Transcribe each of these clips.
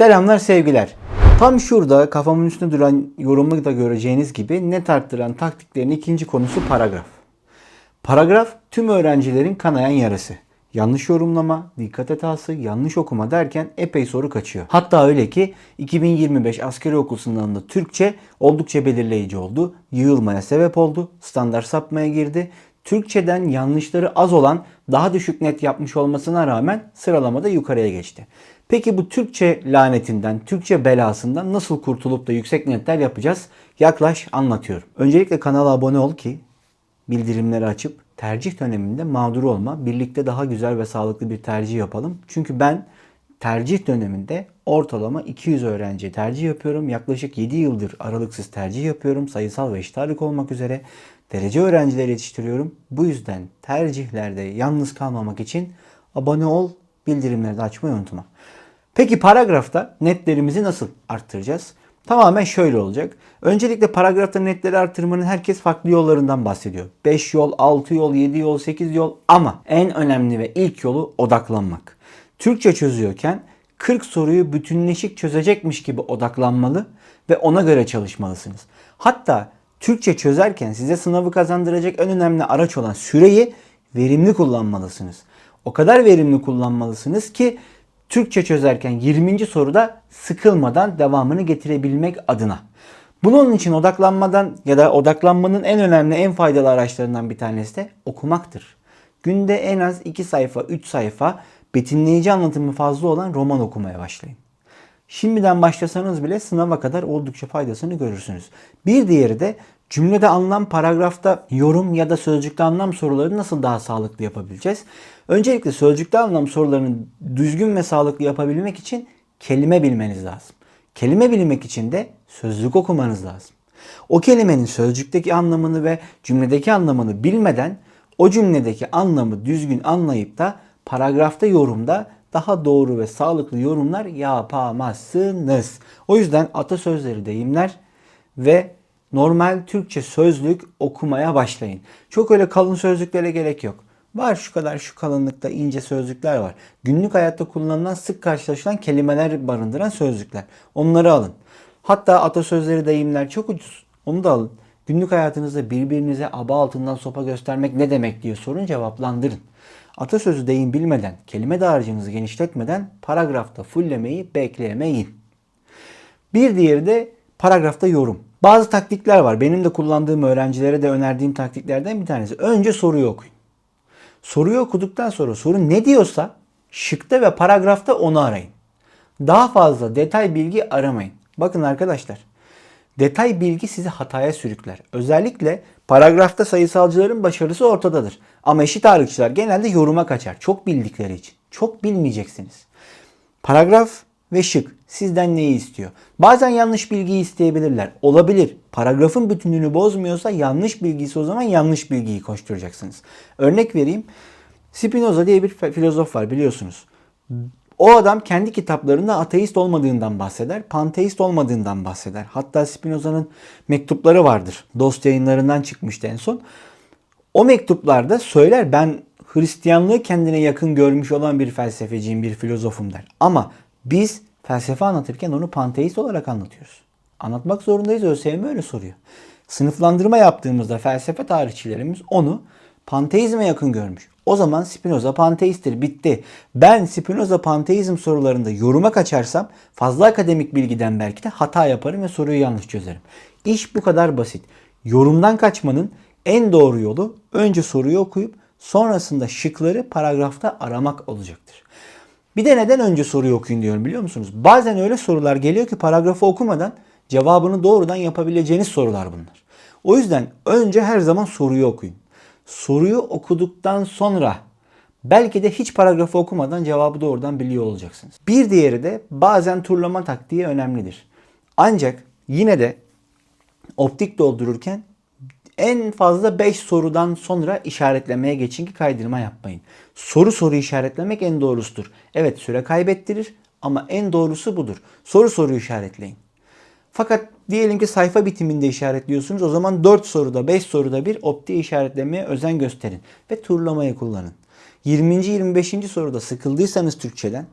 Selamlar sevgiler. Tam şurada kafamın üstünde duran yorumu da göreceğiniz gibi net arttıran taktiklerin ikinci konusu paragraf. Paragraf tüm öğrencilerin kanayan yarası. Yanlış yorumlama, dikkat hatası, yanlış okuma derken epey soru kaçıyor. Hatta öyle ki 2025 askeri okul sınavında Türkçe oldukça belirleyici oldu. Yığılmaya sebep oldu. Standart sapmaya girdi. Türkçeden yanlışları az olan daha düşük net yapmış olmasına rağmen sıralamada yukarıya geçti. Peki bu Türkçe lanetinden, Türkçe belasından nasıl kurtulup da yüksek netler yapacağız? Yaklaş anlatıyorum. Öncelikle kanala abone ol ki bildirimleri açıp tercih döneminde mağdur olma. Birlikte daha güzel ve sağlıklı bir tercih yapalım. Çünkü ben tercih döneminde ortalama 200 öğrenciye tercih yapıyorum. Yaklaşık 7 yıldır aralıksız tercih yapıyorum. Sayısal ve eşit olmak üzere derece öğrencileri yetiştiriyorum. Bu yüzden tercihlerde yalnız kalmamak için abone ol, bildirimleri de açmayı unutma. Peki paragrafta netlerimizi nasıl arttıracağız? Tamamen şöyle olacak. Öncelikle paragrafta netleri arttırmanın herkes farklı yollarından bahsediyor. 5 yol, 6 yol, 7 yol, 8 yol ama en önemli ve ilk yolu odaklanmak. Türkçe çözüyorken 40 soruyu bütünleşik çözecekmiş gibi odaklanmalı ve ona göre çalışmalısınız. Hatta Türkçe çözerken size sınavı kazandıracak en önemli araç olan süreyi verimli kullanmalısınız. O kadar verimli kullanmalısınız ki Türkçe çözerken 20. soruda sıkılmadan devamını getirebilmek adına. Bunun için odaklanmadan ya da odaklanmanın en önemli en faydalı araçlarından bir tanesi de okumaktır. Günde en az 2 sayfa 3 sayfa betimleyici anlatımı fazla olan roman okumaya başlayın. Şimdiden başlasanız bile sınava kadar oldukça faydasını görürsünüz. Bir diğeri de cümlede anlam paragrafta yorum ya da sözcükte anlam soruları nasıl daha sağlıklı yapabileceğiz? Öncelikle sözcükte anlam sorularını düzgün ve sağlıklı yapabilmek için kelime bilmeniz lazım. Kelime bilmek için de sözlük okumanız lazım. O kelimenin sözcükteki anlamını ve cümledeki anlamını bilmeden o cümledeki anlamı düzgün anlayıp da paragrafta yorumda daha doğru ve sağlıklı yorumlar yapamazsınız. O yüzden atasözleri, deyimler ve normal Türkçe sözlük okumaya başlayın. Çok öyle kalın sözlüklere gerek yok. Var şu kadar şu kalınlıkta ince sözlükler var. Günlük hayatta kullanılan sık karşılaşılan kelimeler barındıran sözlükler. Onları alın. Hatta atasözleri, deyimler çok ucuz. Onu da alın. Günlük hayatınızda birbirinize aba altından sopa göstermek ne demek diye sorun cevaplandırın. Atasözü deyim bilmeden, kelime dağarcığınızı genişletmeden paragrafta fullemeyi beklemeyin. Bir diğeri de paragrafta yorum. Bazı taktikler var. Benim de kullandığım öğrencilere de önerdiğim taktiklerden bir tanesi. Önce soruyu okuyun. Soruyu okuduktan sonra soru ne diyorsa şıkta ve paragrafta onu arayın. Daha fazla detay bilgi aramayın. Bakın arkadaşlar. Detay bilgi sizi hataya sürükler. Özellikle paragrafta sayısalcıların başarısı ortadadır. Ama eşit ağırlıkçılar genelde yoruma kaçar. Çok bildikleri için. Çok bilmeyeceksiniz. Paragraf ve şık sizden neyi istiyor? Bazen yanlış bilgiyi isteyebilirler. Olabilir. Paragrafın bütünlüğünü bozmuyorsa yanlış bilgisi o zaman yanlış bilgiyi koşturacaksınız. Örnek vereyim. Spinoza diye bir filozof var biliyorsunuz. O adam kendi kitaplarında ateist olmadığından bahseder, panteist olmadığından bahseder. Hatta Spinoza'nın mektupları vardır. Dost yayınlarından çıkmıştı en son. O mektuplarda söyler ben Hristiyanlığı kendine yakın görmüş olan bir felsefeciyim, bir filozofum der. Ama biz felsefe anlatırken onu panteist olarak anlatıyoruz. Anlatmak zorundayız. ÖSYM öyle soruyor. Sınıflandırma yaptığımızda felsefe tarihçilerimiz onu panteizme yakın görmüş. O zaman Spinoza panteisttir. Bitti. Ben Spinoza panteizm sorularında yoruma kaçarsam fazla akademik bilgiden belki de hata yaparım ve soruyu yanlış çözerim. İş bu kadar basit. Yorumdan kaçmanın en doğru yolu önce soruyu okuyup sonrasında şıkları paragrafta aramak olacaktır. Bir de neden önce soruyu okuyun diyorum biliyor musunuz? Bazen öyle sorular geliyor ki paragrafı okumadan cevabını doğrudan yapabileceğiniz sorular bunlar. O yüzden önce her zaman soruyu okuyun. Soruyu okuduktan sonra belki de hiç paragrafı okumadan cevabı doğrudan biliyor olacaksınız. Bir diğeri de bazen turlama taktiği önemlidir. Ancak yine de optik doldururken en fazla 5 sorudan sonra işaretlemeye geçin ki kaydırma yapmayın. Soru soru işaretlemek en doğrusudur. Evet süre kaybettirir ama en doğrusu budur. Soru soru işaretleyin. Fakat diyelim ki sayfa bitiminde işaretliyorsunuz. O zaman 4 soruda 5 soruda bir optiği işaretlemeye özen gösterin. Ve turlamayı kullanın. 20. 25. soruda sıkıldıysanız Türkçeden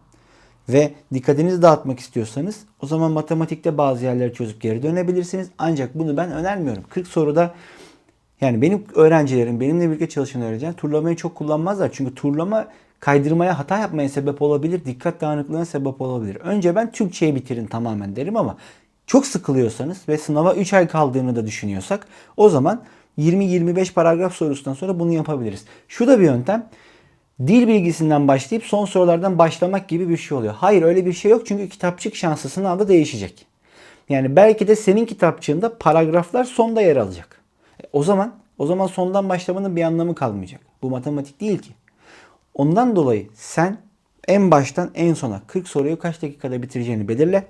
ve dikkatinizi dağıtmak istiyorsanız o zaman matematikte bazı yerleri çözüp geri dönebilirsiniz. Ancak bunu ben önermiyorum. 40 soruda yani benim öğrencilerim, benimle birlikte çalışan öğrenciler turlamayı çok kullanmazlar. Çünkü turlama kaydırmaya, hata yapmaya sebep olabilir, dikkat dağınıklığına sebep olabilir. Önce ben Türkçeyi bitirin tamamen derim ama çok sıkılıyorsanız ve sınava 3 ay kaldığını da düşünüyorsak o zaman 20-25 paragraf sorusundan sonra bunu yapabiliriz. Şu da bir yöntem. Dil bilgisinden başlayıp son sorulardan başlamak gibi bir şey oluyor. Hayır öyle bir şey yok çünkü kitapçık şansı sınavda değişecek. Yani belki de senin kitapçığında paragraflar sonda yer alacak. E, O zaman o zaman sondan başlamanın bir anlamı kalmayacak. Bu matematik değil ki. Ondan dolayı sen en baştan en sona 40 soruyu kaç dakikada bitireceğini belirle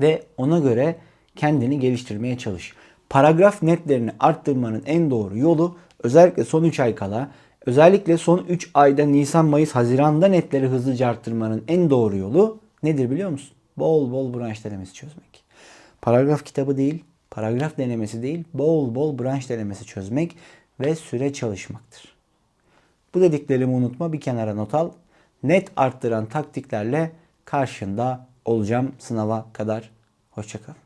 ve ona göre kendini geliştirmeye çalış. Paragraf netlerini arttırmanın en doğru yolu özellikle son 3 ay kala özellikle son 3 ayda Nisan, Mayıs, Haziran'da netleri hızlıca arttırmanın en doğru yolu nedir biliyor musun? Bol bol branş denemesi çözmek. Paragraf kitabı değil, paragraf denemesi değil, bol bol branş denemesi çözmek ve süre çalışmaktır. Bu dediklerimi unutma bir kenara not al. Net arttıran taktiklerle karşında olacağım sınava kadar. Hoşçakal.